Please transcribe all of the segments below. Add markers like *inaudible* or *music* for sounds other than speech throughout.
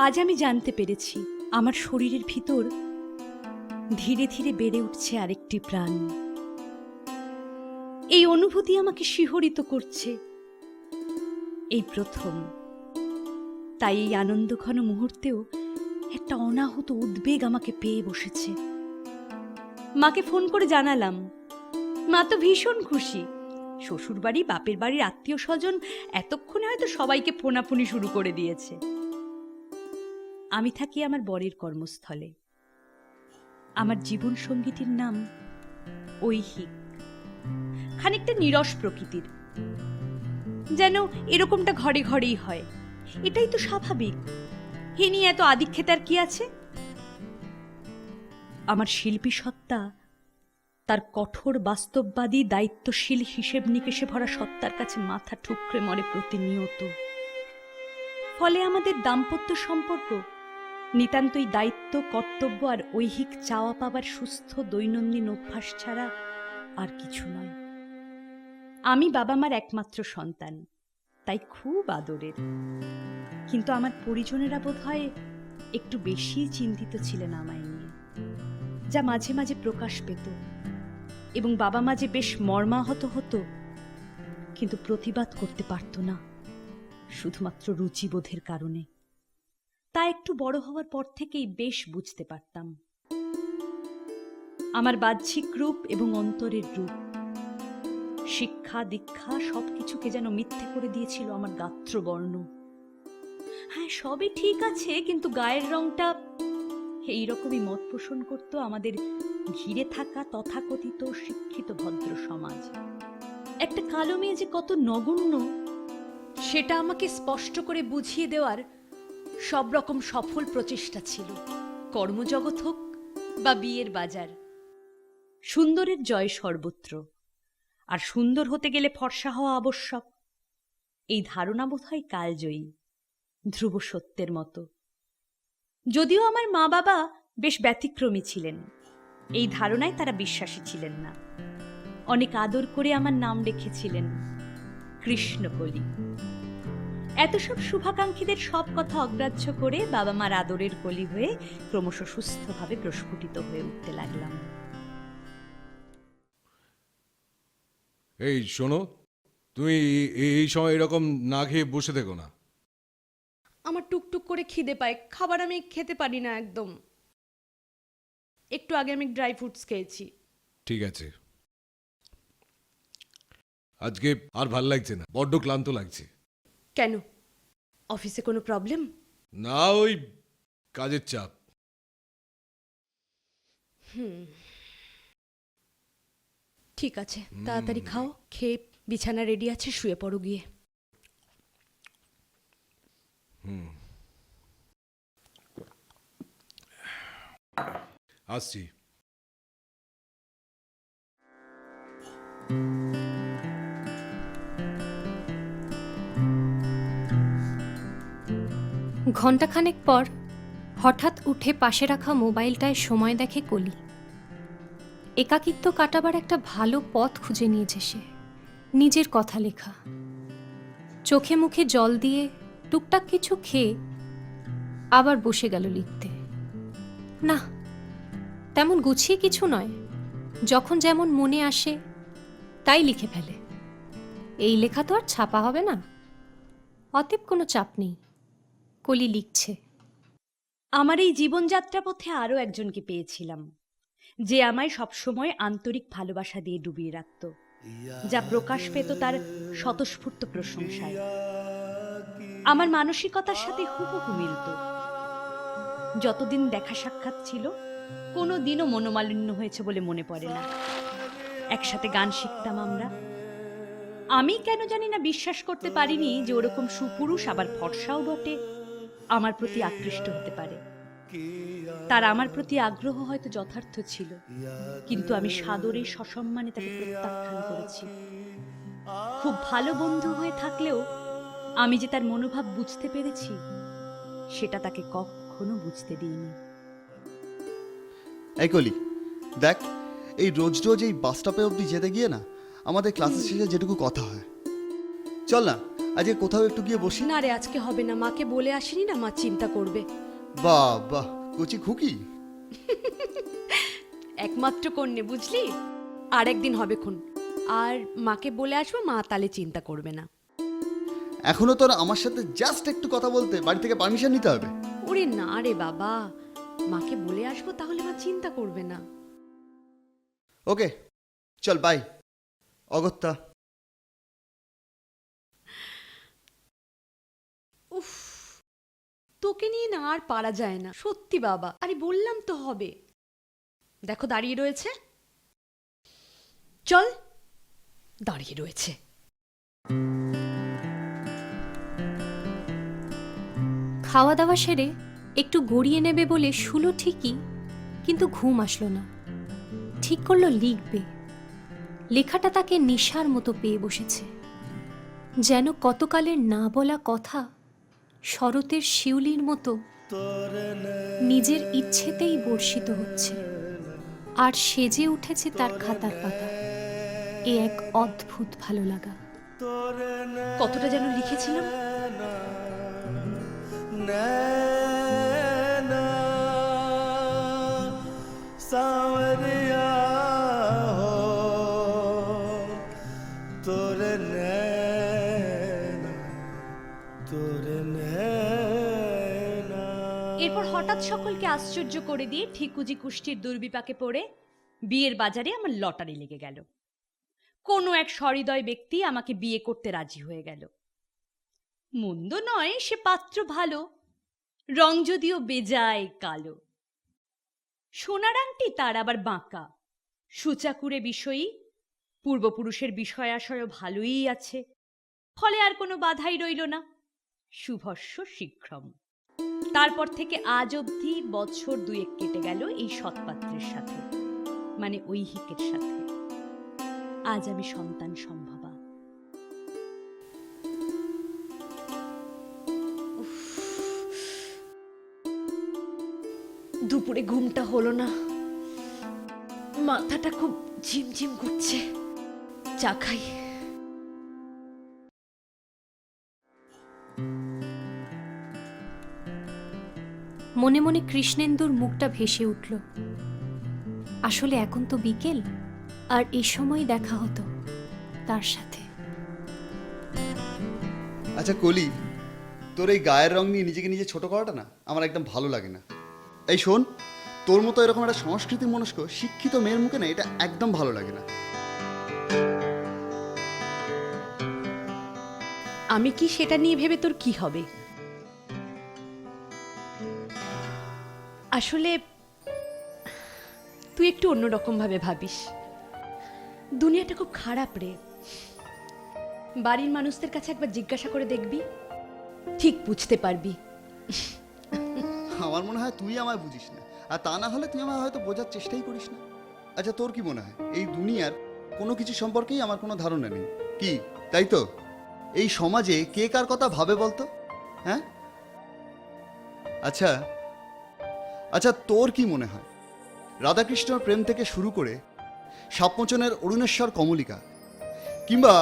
আজ আমি জানতে পেরেছি, আমার শরীরের ভিতর ধীরে ধীরে বেড়ে উঠছে আরেকটি প্রাণ। এই অনুভূতি আমাকে শিহরিত করছে। এই প্রথম। তাই এই আনন্দঘন মুহূর্তেও একটা অনাহত উদ্বেগ আমাকে পেয়ে বসেছে। মাকে ফোন করে জানালাম, মা তো ভীষণ খুশি। শ্বশুর বাড়ি বাপের বাড়ির আত্মীয় স্বজন এতক্ষণে হয়তো সবাইকে ফোনাফুনি শুরু করে দিয়েছে। আমি থাকি আমার বরের কর্মস্থলে। আমার জীবন সঙ্গীটির নাম ঐহিক। খানিকটা নিরস প্রকৃতির। যেন এরকমটা ঘরে ঘরেই হয়। এটাই তো স্বাভাবিক। হে নিয়ে এত আদিক্ষেতার কি আছে? আমার শিল্পী সত্তা তার কঠোর বাস্তববাদী, দায়িত্বশীল হিসেব নিকেশে ভরা সত্তার কাছে মাথা ঠুকরে মরে প্রতিনিয়ত। ফলে আমাদের দাম্পত্য সম্পর্ক নিতান্তই দায়িত্ব, কর্তব্য আর ঐহিক চাওয়া পাবার সুস্থ দৈনন্দিন অভ্যাস ছাড়া আর কিছু নয়। আমি বাবা মার একমাত্র সন্তান, তাই খুব আদরের। কিন্তু আমার পরিজনেরা বোধ হয় একটু বেশি চিন্তিত ছিলেন আমায় নিয়ে, যা মাঝে মাঝে প্রকাশ পেত এবং বাবা মা যে বেশ মর্মাহত হতো, কিন্তু প্রতিবাদ করতে পারত না, শুধুমাত্র রুচিবোধের কারণে। তা একটু বড় হওয়ার পর থেকেই বেশ বুঝতে পারতাম। আমার বাহ্যিক রূপ এবং অন্তরের রূপ, শিক্ষা, দীক্ষা, সবকিছুকে যেন মিথ্যে করে দিয়েছিল আমার গাত্রবর্ণ। হ্যাঁ সবই ঠিক আছে, কিন্তু গায়ের রংটা এইরকমই মত পোষণ করত আমাদের ঘিরে থাকা তথাকথিত শিক্ষিত ভদ্র সমাজ। একটা কালো মেয়ে যে কত নগণ্য, সেটা আমাকে স্পষ্ট করে বুঝিয়ে দেওয়ার সব রকম সফল প্রচেষ্টা ছিল। কর্মজগৎ হোক বা বিয়ের বাজার। সুন্দরের জয় সর্বত্র। আর সুন্দর হতে গেলে ফর্সা হওয়া আবশ্যক। এই ধারণা বোধ হয় কালজয়ী, ধ্রুব সত্যের মতো। যদিও আমার মা বাবা বেশ ব্যতিক্রমী ছিলেন। এই ধারণায় তারা বিশ্বাসী ছিলেন না। অনেক আদর করে আমার নাম রেখেছিলেন। কৃষ্ণকলি। এত সব শুভাকাঙ্ক্ষীদের সব কথা অগ্রাহ্য করে বাবা মার আদরের কলি হয়ে ক্রমশ সুস্থভাবে প্রস্ফুটিত হয়ে উঠতে লাগলাম। এই শোনো তুমি এই- সময় এরকম না খেয়ে বসে থেকো না। আমার টুকটুক করে খিদে পায় খাবার আমি খেতে পারি না একদম। একটু আগে আমি ড্রাই ফ্রুটস খেয়েছি। ঠিক আছে। আজকে আর ভালো লাগছে না বড্ড ক্লান্ত লাগছে। কেন? অফিসে কোনো প্রবলেম না ওই কাজের চাপ। ঠিক আছে তাড়াতাড়ি খাও খেয়ে বিছানা রেডি আছে শুয়ে পড়ো গিয়ে। আসছি। ঘণ্টাখানেক পর হঠাৎ উঠে পাশে রাখা মোবাইলটায় সময় দেখে কলি। একাকিত্ব কাটাবার একটা ভালো পথ খুঁজে নিয়েছে সে, নিজের কথা লেখা। চোখে মুখে জল দিয়ে টুকটাক কিছু খেয়ে আবার বসে গেল লিখতে। না, তেমন গুছিয়ে কিছু নয়, যখন যেমন মনে আসে তাই লিখে ফেলে। এই লেখা তো আর ছাপা হবে না। অতএব কোনো চাপ নেই। কলি লিখছে। আমার এই জীবনযাত্রা পথে আরও একজনকে পেয়েছিলাম, যে আমায় সবসময় আন্তরিক ভালোবাসা দিয়ে ডুবিয়ে রাখত, যা প্রকাশ পেত তার স্বতঃস্ফূর্ত প্রশংসায়। আমার মানসিকতার সাথে হুবহু মিলত। যতদিন দেখা সাক্ষাৎ ছিল কোনো দিনও মনোমালিন্য হয়েছে বলে মনে পড়ে না। একসাথে গান শিখতাম আমরা। আমি কেন জানি না বিশ্বাস করতে পারিনি যে ওরকম সুপুরুষ আবার ফর্সাও বটে। আমার প্রতি আকৃষ্ট হতে পারে। তার আমার প্রতি আগ্রহ হয়তো যথার্থ ছিল, কিন্তু আমি সাদরে সসম্মানে তাকে প্রত্যাখ্যান করেছি। খুব ভালো বন্ধু হয়ে থাকলেও আমি যে তার মনোভাব বুঝতে পেরেছি, সেটা তাকে কখনো বুঝতে দিইনি। এই দেখ, এই রোজ রোজ এই বাস স্টপে অবধি যেতে গিয়ে না, আমাদের ক্লাসের শেষে যেটুকু কথা হয়। চল না আজকে কোথাও একটু গিয়ে বসি? না রে আজকে হবে না। মাকে বলে আসিনি না মা চিন্তা করবে। বাহ বাহ কচি খুকি। *laughs* একমাত্র কন্যে বুঝলি? আর একদিন হবে খুন। আর মাকে বলে আসব মা তাহলে চিন্তা করবে না। এখনও তোর আমার সাথে জাস্ট একটু কথা বলতে বাড়ি থেকে পারমিশন নিতে হবে? ওরে না রে বাবা মাকে বলে আসব তাহলে মা চিন্তা করবে না। ওকে চল বাই অগত্যা। তোকে নিয়ে না আর পারা যায় না। সত্যি বাবা। আরে বললাম তো হবে। দেখো দাঁড়িয়ে রয়েছে। চল। দাঁড়িয়ে রয়েছে। খাওয়া দাওয়া সেরে একটু গড়িয়ে নেবে বলে শুলো ঠিকই, কিন্তু ঘুম আসলো না। ঠিক করল লিখবে। লেখাটা তাকে নেশার মতো পেয়ে বসেছে। যেন কতকালের না বলা কথা শরতের শিউলির মতো নিজের ইচ্ছেতেই বর্ষিত হচ্ছে। আর সেজে উঠেছে তার খাতার পাতা। এ এক অদ্ভুত ভালো লাগা। কতটা যেন লিখেছিলাম। সকলকে আশ্চর্য করে দিয়ে ঠিকুজি কুষ্টির দুর্বিপাকে পড়ে বিয়ের বাজারে আমার লটারি লেগে গেল। কোনো এক সহৃদয় ব্যক্তি আমাকে বিয়ে করতে রাজি হয়ে গেল। মন্দ নয়, সে পাত্র ভালো, রং যদিও বেজায় কালো। সোনার আংটি তার আবার বাঁকা, সুচাকুরে বিষয়ী, পূর্বপুরুষের বিষয় আশয় ভালোই আছে, ফলে আর কোনো বাধাই রইল না, শুভস্য শীঘ্রম। তারপর থেকে আজ অবধি বছর দুয়েক কেটে গেল এই সৎপাত্রের সাথে মানে ঐহিকের সাথে। আজ আমি সন্তান সম্ভবা। দুপুরে ঘুমটা হলো না। মাথাটা খুব ঝিমঝিম করছে। চা খাই। মনে মনে কৃষ্ণেন্দুর মুখটা ভেসে উঠল। আসলে এখন তো বিকেল আর এই সময় দেখা হতো তার সাথে। আচ্ছা কলি তোর এই গায়ের রং নিয়ে নিজেকে নিজে ছোট করাটা না আমার একদম ভালো লাগে না। এই শোন তোর মতো এরকম একটা সংস্কৃতি মনস্ক শিক্ষিত মেয়ের মুখে না এটা একদম ভালো লাগে না। আমি কি সেটা নিয়ে ভেবে তোর কি হবে? আসলে তুই একটু অন্যরকম ভাবে ভাবিস। দুনিয়াটা খুব খারাপ রে। বাড়ির মানুষদের কাছে একবার জিজ্ঞাসা করে দেখবি, ঠিক বুঝতে পারবি। আমার মনে হয় তুই আমায় বুঝিস না। আর তা না হলে তুই আমায় হয়তো বোঝার চেষ্টাই করিস না। আচ্ছা তোর কি মনে হয়? এই দুনিয়ার কোনো কিছু সম্পর্কেই আমার কোনো ধারণা নেই। কি? তাই তো? এই সমাজে কে কার কথা ভাবে বলতো? হ্যাঁ? আচ্ছা আচ্ছা তোর কি মনে হয়? রাধাকৃষ্ণর প্রেম থেকে শুরু করে সাপমোচনের অরুণেশ্বর কমলিকা কিংবা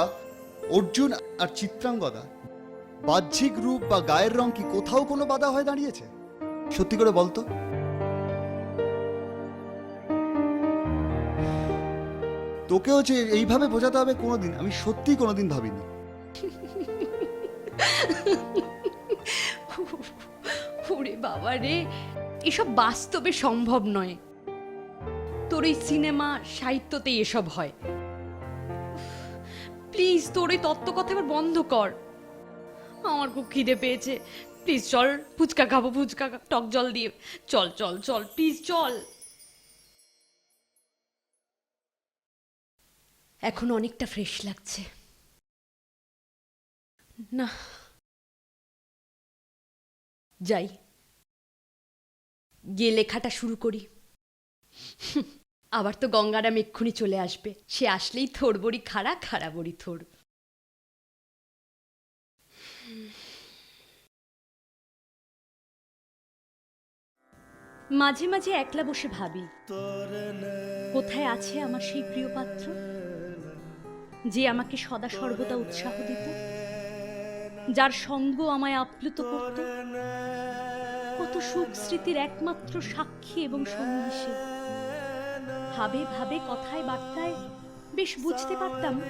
অর্জুন আর চিত্রাঙ্গদা বাহ্যিক রূপ বা গায়ের রং কি কোথাও কোনো বাধা হয়ে দাঁড়িয়েছে? সত্যি করে বলতো তোকেও যে এইভাবে বোঝাতে হবে কোনোদিন, আমি সত্যিই কোনোদিন ভাবিনি। ওরে বাবা রে এসব বাস্তবে সম্ভব নয়। তোর এই সিনেমা সাহিত্যতেই এসব হয়। প্লিজ তোর এই তত্ত্ব কথা এবার বন্ধ কর। আমার খুব খিদে পেয়েছে। প্লিজ চল, ফুচকা খাব, ফুচকা টক জল দিয়ে। চল চল চল, প্লিজ চল। এখন অনেকটা ফ্রেশ লাগছে। না। যাই। গিয়ে লেখাটা শুরু করি। আবার তো গঙ্গারাম এক্ষুনি চলে আসবে। সে আসলেই থোর বড়ি খাড়া খাড়া বড়ি থোর। মাঝে মাঝে একলা বসে ভাবি, কোথায় আছে আমার সেই প্রিয় পাত্র? যে আমাকে সদা সর্বদা উৎসাহ দিত, যার সঙ্গ আমায় আপ্লুত করত। কত সুখ স্মৃতির একমাত্র সাক্ষী এবং সঙ্গী সে। ভাবে ভাবে কথায় বার্তায় বেশ বুঝতে পারতাম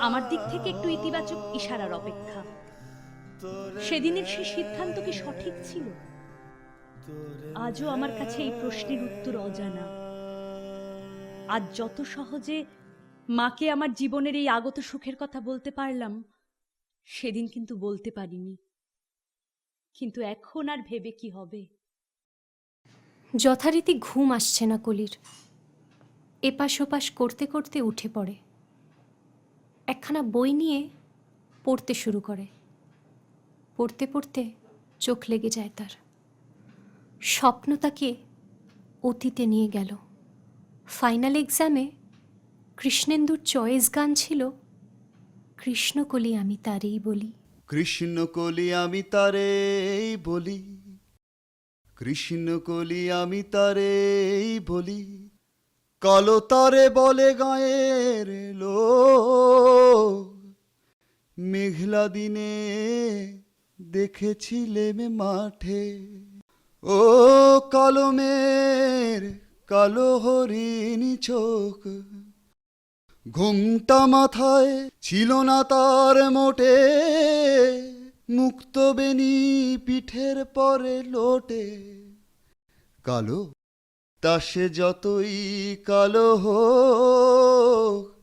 আমার দিক থেকে একটু ইতিবাচক ইশারার অপেক্ষা। সেদিনের সে সিদ্ধান্ত কি সঠিক ছিল? আজও আমার কাছে এই প্রশ্নের উত্তর অজানা। আজ যত সহজে মাকে আমার জীবনের এই আগত সুখের কথা বলতে পারলাম, সেদিন কিন্তু বলতে পারিনি। কিন্তু এখন আর ভেবে কি হবে? যথারীতি ঘুম আসছে না কলির। এপাশ ওপাশ করতে করতে উঠে পড়ে। একখানা বই নিয়ে পড়তে শুরু করে। পড়তে পড়তে চোখ লেগে যায় তার। স্বপ্ন তাকে অতীতে নিয়ে গেল। ফাইনাল এক্সামে কৃষ্ণেন্দুর চয়েস গান ছিল, কৃষ্ণকলি আমি তারই বলি। কৃষ্ণ কলি আমি তারে বলি, কৃষ্ণ কলি আমি তারে বলি, কালো তারে বলে গায়ের লো মেঘলা দিনে দেখেছিলেম মাঠে, ও কালো মের কালো হরিণী চোখ। ঘুমটা মাথায় ছিল না তার মোটে। মুক্ত বেনি পিঠের পরে লোটে। কালো তা সে যতই কালো হোক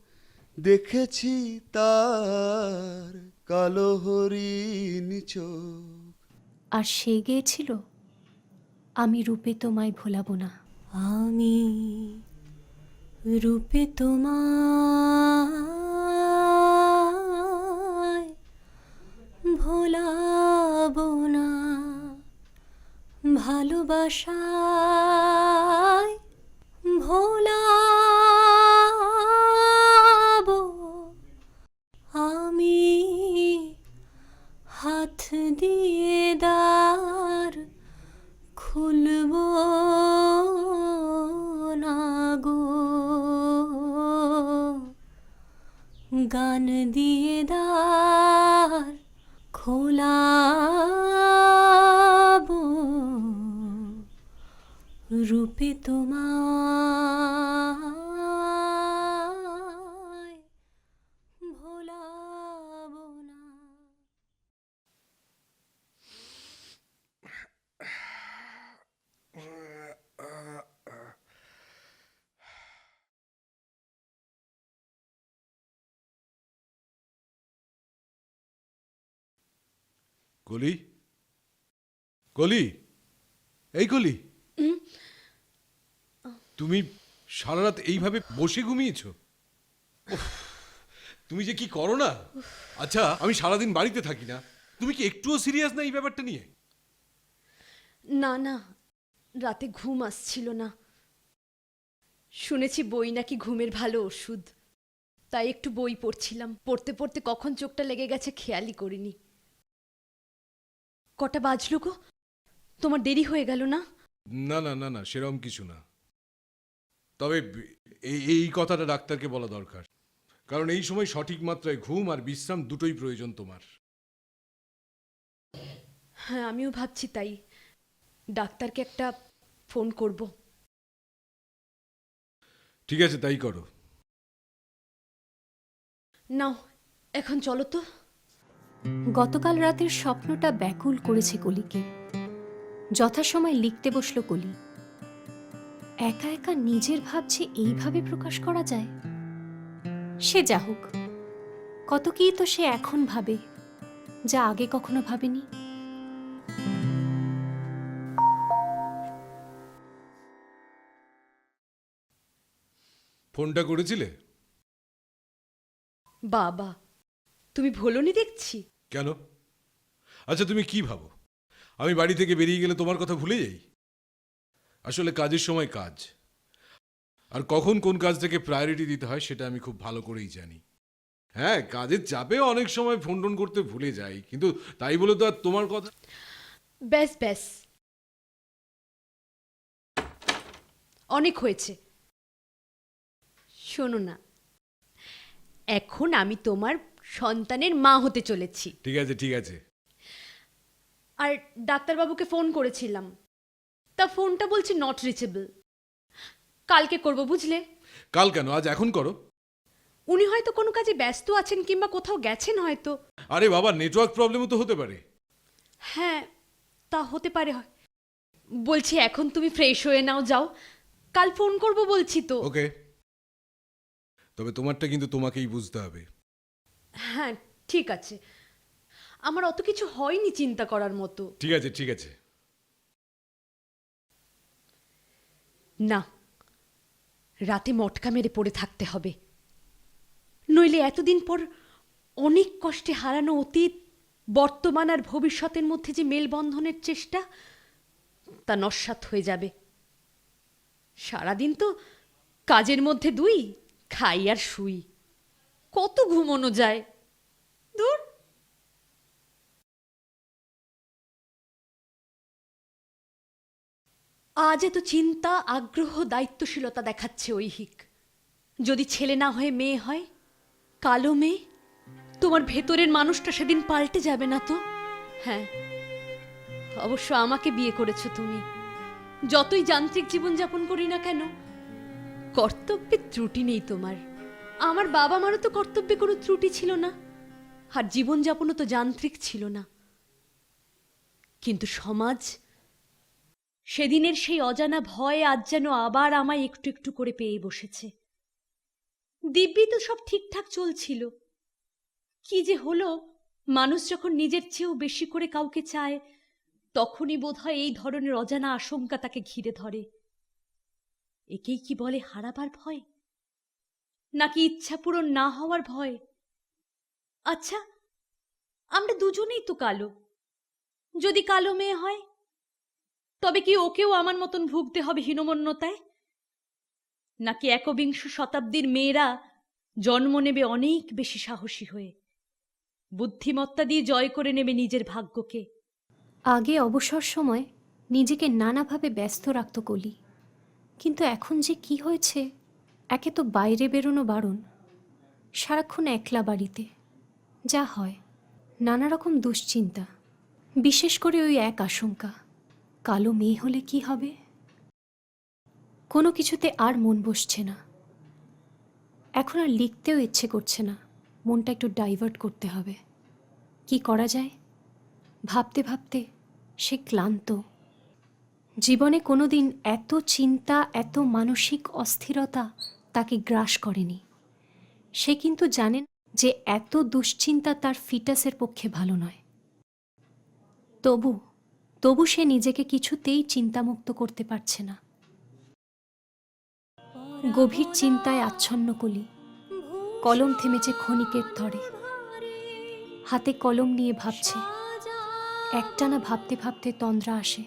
দেখেছি তার কালো হরিণ চোখ। আর সে গেয়েছিল আমি রূপে তোমায় ভোলাবো না। আমি রূপে তোমার ভোলাব না। ভালোবাসায় ভোলাবো গান দিয়ে দার খোলাবো রূপে তোমায় ভোলাবো না কলি কলি এই কলি তুমি সারা রাত এইভাবে বসে ঘুমিয়েছ? তুমি যে কি করো না? আচ্ছা আমি সারাদিন বাড়িতে থাকি না। তুমি কি একটুও সিরিয়াস না এই ব্যাপারটা নিয়ে? না না রাতে ঘুম আসছিল না। শুনেছি বই নাকি ঘুমের ভালো ওষুধ। তাই একটু বই পড়ছিলাম। পড়তে পড়তে কখন চোখটা লেগে গেছে খেয়ালই করিনি। কটা বাজলো গো? তোমার দেরি হয়ে গেল না? না না না না সেরকম কিছু না। তবে এই এই কথাটা ডাক্তারকে বলা দরকার। কারণ এই সময় সঠিক মাত্রায় ঘুম আর বিশ্রাম দুটোই প্রয়োজন তোমার। হ্যাঁ আমিও ভাবছি তাই। ডাক্তারকে একটা ফোন করব। ঠিক আছে তাই করো। নাও এখন চলো তো। গতকাল রাতের স্বপ্নটা ব্যাকুল করেছে কলিকে। যথাসময় লিখতে বসল কলি। একা একা নিজের ভাব যে এইভাবে প্রকাশ করা যায়? সে যা হোক কত কি তো সে এখন ভাবে যা আগে কখনো ভাবেনি? ফোনটা করেছিলে? বাবা তুমি ভোলনি দেখছি? কেন? আচ্ছা তুমি কি ভাবো? আমি বাড়ি থেকে বেরিয়ে গেলে তোমার কথা ভুলে যাই? আসলে কাজের সময় কাজ। আর কখন কোন কাজটাকে প্রায়োরিটি দিতে হয় সেটা আমি খুব ভালো করেই জানি। হ্যাঁ কাজের চাপে অনেক সময় ফোন টোন করতে ভুলে যাই কিন্তু তাই বলে তো আর তোমার কথা ব্যাস ব্যাস। অনেক হয়েছে। শোনো না এখন আমি তোমার সন্তানের মা হতে চলেছি। ঠিক আছে ঠিক আছে। আর ডাক্তারবাবুকে ফোন করেছিলাম। তা ফোনটা বলছে নট রিচেবল কালকে করব বুঝলে? কাল কেন? আজ এখন করো। উনি হয়তো কোনো কাজে ব্যস্ত আছেন কিংবা কোথাও গেছেন হয়তো। আরে বাবা নেটওয়ার্ক প্রবলেমও তো হতে পারে। হ্যাঁ তা হতে পারে হয়। বলছি এখন তুমি ফ্রেশ হয়ে নাও যাও। কাল ফোন করব বলছি তো। ওকে। তবে তোমারটা কিন্তু তোমাকেই বুঝতে হবে। হ্যাঁ ঠিক আছে। আমার অত কিছু হয়নি চিন্তা করার মতো। ঠিক আছে ঠিক আছে। না রাতে মটকা মেরে পড়ে থাকতে হবে। নইলে এতদিন পর অনেক কষ্টে হারানো অতীত বর্তমান আর ভবিষ্যতের মধ্যে যে মেলবন্ধনের চেষ্টা তা নস্বাত হয়ে যাবে। সারাদিন তো কাজের মধ্যে দুই খাই আর শুই। কত ঘুমোনো যায়। দূর। আজ এত চিন্তা, আগ্রহ, দায়িত্বশীলতা দেখাচ্ছে ঐহিক। যদি ছেলে না হয়ে মেয়ে হয়, কালো মেয়ে, তোমার ভেতরের মানুষটা সেদিন পাল্টে যাবে না তো? হ্যাঁ। অবশ্য আমাকে বিয়ে করেছ তুমি। যতই যান্ত্রিক জীবনযাপন করি না কেন, কর্তব্যের ত্রুটি নেই তোমার। আমার বাবা মারও তো কর্তব্যে কোনো ত্রুটি ছিল না। আর জীবনযাপনও তো যান্ত্রিক ছিল না। কিন্তু সমাজ সেদিনের সেই অজানা ভয় আজ যেন আবার আমায় একটু একটু করে পেয়ে বসেছে। দিব্যি তো সব ঠিকঠাক চলছিল। কি যে হলো, মানুষ যখন নিজের চেয়েও বেশি করে কাউকে চায়, তখনই বোধহয় এই ধরনের অজানা আশঙ্কা তাকে ঘিরে ধরে। একেই কি বলে হারাবার ভয়? নাকি ইচ্ছা পূরণ না হওয়ার ভয়? আচ্ছা আমরা দুজনেই তো কালো। যদি কালো মেয়ে হয়, তবে কি ওকেও আমার মতন ভুগতে হবে হীনমন্যতায়? নাকি একবিংশ শতাব্দীর মেয়েরা জন্ম নেবে অনেক বেশি সাহসী হয়ে? বুদ্ধিমত্তা দিয়ে জয় করে নেবে নিজের ভাগ্যকে। আগে অবসর সময় নিজেকে নানাভাবে ব্যস্ত রাখত কলি। কিন্তু এখন যে কি হয়েছে? একে তো বাইরে বেরোনো বারণ। সারাক্ষণ একলা বাড়িতে। যা হয় নানা রকম দুশ্চিন্তা, বিশেষ করে ওই এক আশঙ্কা, কালো মেয়ে হলে কি হবে? কোনো কিছুতে আর মন বসছে না। এখন আর লিখতেও ইচ্ছে করছে না, মনটা একটু ডাইভার্ট করতে হবে। কি করা যায়? ভাবতে ভাবতে সে ক্লান্ত। জীবনে কোনোদিন এত চিন্তা, এত মানসিক অস্থিরতা তাকে গ্রাস করেনি। সে কিন্তু জানেন যে এত দুশ্চিন্তা তার ফিটাসের পক্ষে ভালো নয়। তবু তবু সে নিজেকে কিছুতেই চিন্তামুক্ত করতে পারছে না। গভীর চিন্তায় আচ্ছন্ন কলি, কলম থেমেছে ক্ষণিকের ধরে। হাতে কলম নিয়ে ভাবছে, একটানা ভাবতে ভাবতে তন্দ্রা আসে।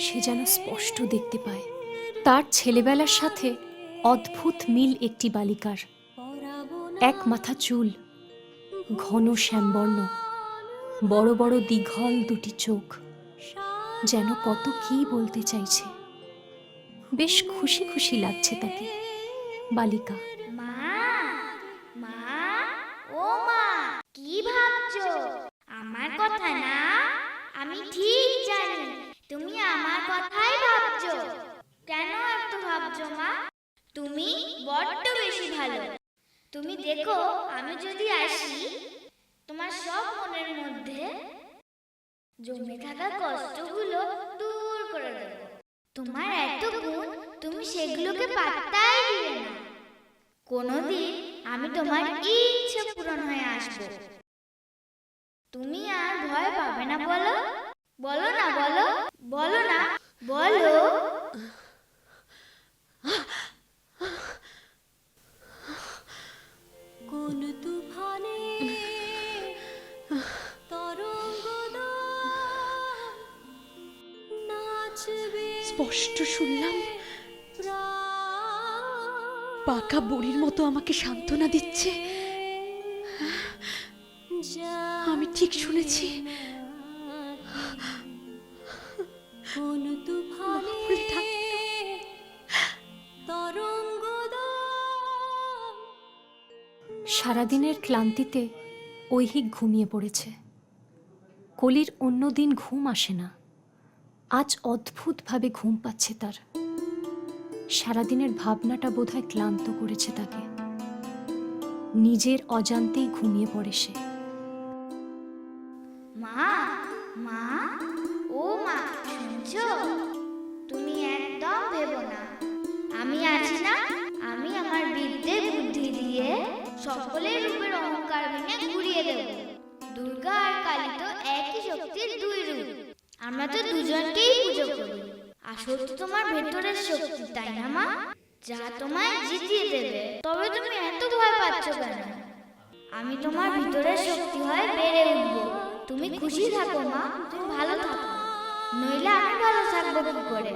সে যেন স্পষ্ট দেখতে পায়। তার ছেলেবেলার সাথে অদ্ভুত মিল একটি বালিকার। এক মাথা চুল, ঘন শ্যামবর্ণ, বড় বড় দীঘল দুটি চোখ, যেন কত কি বলতে চাইছে। বেশ খুশি খুশি লাগছে তাকে, বালিকা। মা মা, ও মা, কি ভাবছ? আমার কথা না? আমি ঠিক জানি, তুমি আমার কথাই ভাবছ। কেন এত ভাবছ মা? তুমি বড্ড বেশি ভালো। তুমি দেখো, আমি যদি আসি, তোমার সব মনের মধ্যে জমে থাকা কষ্টগুলো দূর করে দেবো। তোমার এত গুণ, তুমি সেগুলোকে পাত্তাই দিবে না। কোনোদিন আমি তোমার ইচ্ছে পূরণ হয়ে আসব। তুমি আর ভয় পাবে না, বলো? বলো না, বলো? বলো না, বলো? স্পষ্ট শুনলাম। পাকা বুড়ির মতো আমাকে সান্ত্বনা দিচ্ছে। আমি ঠিক শুনেছি। সারাদিনের ক্লান্তিতে ঐহিক ঘুমিয়ে পড়েছে। কলির অন্য দিন ঘুম আসে না। আজ অদ্ভুতভাবে ঘুম পাচ্ছে তার। সারাদিনের ভাবনাটা বোধহয় ক্লান্ত করেছে তাকে। নিজের অজান্তেই ঘুমিয়ে পড়ে সে। মা মা, ও মা, শুনছো? তুমি একদম ভেবো না। আমি আছি না, আমি আমার বিদ্যে বুদ্ধি দিয়ে সকলের রূপের অহংকার ভেঙে ঘুরিয়ে দেব। আমরা তো দুজনকেই পুজো করি। আসল তো তোমার ভেতরের শক্তি, তাই না মা? যা তোমায় জিতিয়ে দেবে, তবে তুমি এত ভয় পাচ্ছ কেন? আমি তোমার ভিতরের শক্তি হয়ে বেড়ে উঠবো। তুমি খুশি থাকো মা, তুমি ভালো থাকো। নইলে আমি ভালো থাকব কি করে?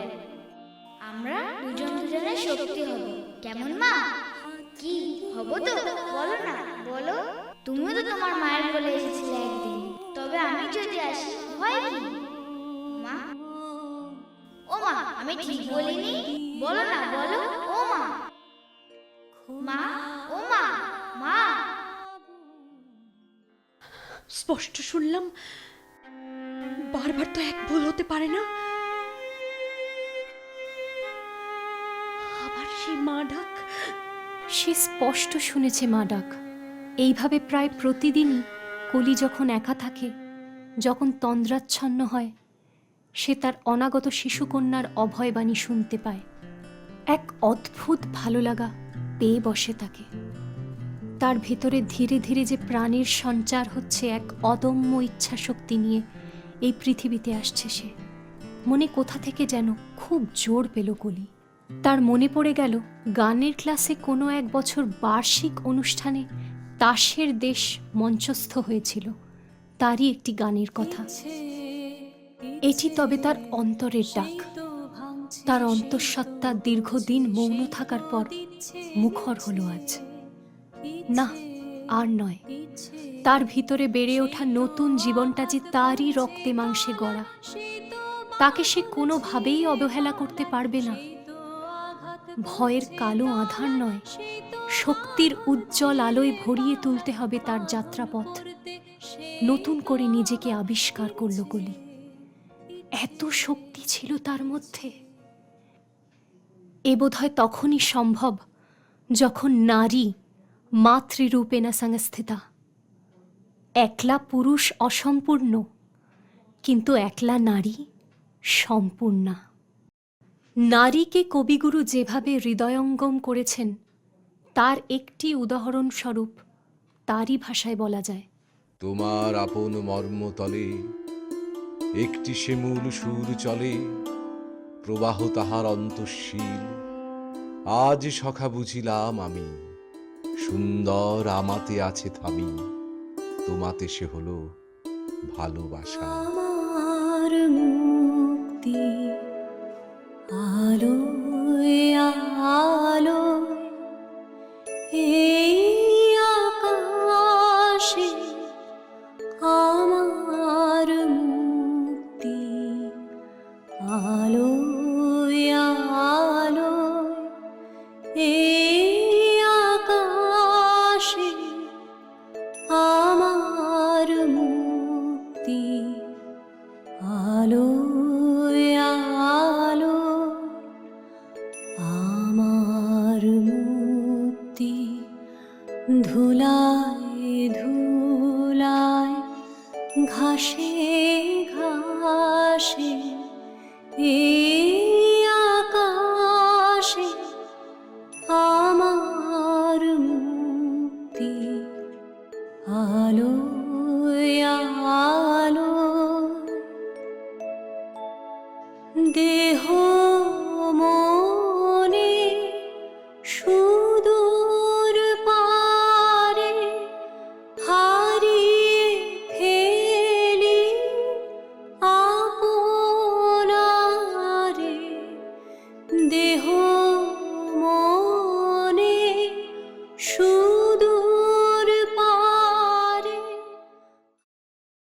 আমরা দুজন দুজনের শক্তি হব। কেমন মা? কি হব তো? বলো না, বলো। তুমিও তো তোমার মায়ের বলে এসেছিলে একদিন। তবে আমি যদি আসি, হয় কি? আমি ঠিক বলিনি? বলো না বলো। ও মা। মা ও মা মা। স্পষ্ট শুনলাম। বারবার তো এক ভুল হতে পারে না। আবার সেই মা ডাক। সে স্পষ্ট শুনেছে মা ডাক। এইভাবে প্রায় প্রতিদিনই কলি যখন একা থাকে যখন তন্দ্রাচ্ছন্ন হয় সে তার অনাগত শিশুকন্যার অভয়বাণী শুনতে পায়। এক অদ্ভুত ভালো লাগা পেয়ে বসে তাকে। তার ভেতরে ধীরে ধীরে যে প্রাণের সঞ্চার হচ্ছে এক অদম্য ইচ্ছা শক্তি নিয়ে এই পৃথিবীতে আসছে সে। মনে কোথা থেকে যেন খুব জোর পেল কলি। তার মনে পড়ে গেল, গানের ক্লাসে কোনো এক বছর বার্ষিক অনুষ্ঠানে তাসের দেশ মঞ্চস্থ হয়েছিল। তারই একটি গানের কথা। এটি তবে তার অন্তরের ডাক। তার অন্তঃসত্ত্বা দীর্ঘদিন মৌন থাকার পর মুখর হলো আজ। না, আর নয়। তার ভিতরে বেড়ে ওঠা নতুন জীবনটা যে তারই রক্তে মাংসে গড়া, তাকে সে কোনোভাবেই অবহেলা করতে পারবে না। ভয়ের কালো আধার নয়, শক্তির উজ্জ্বল আলোয় ভরিয়ে তুলতে হবে তার যাত্রাপথ। নতুন করে নিজেকে আবিষ্কার করল কলি। এত শক্তি ছিল তার মধ্যে। এ বোধহয় তখনই সম্ভব যখন নারী মাতৃরূপেণা সংস্থিতা। একলা পুরুষ অসম্পূর্ণ, কিন্তু একলা নারী সম্পূর্ণা। নারীকে কবিগুরু যেভাবে হৃদয়ঙ্গম করেছেন, তার একটি উদাহরণস্বরূপ তারই ভাষায় বলা যায়। তোমার আপন মর্মতলে একটি শিমুল সুর চলে, প্রবাহ তাহার অন্তঃশীল। আজ সখা বুঝিলাম আমি, সুন্দর আমাতে আছে থামি, তোমাতে সে হলো ভালোবাসা। আমার মুক্তি আলো ঘাসে ঘাসে এই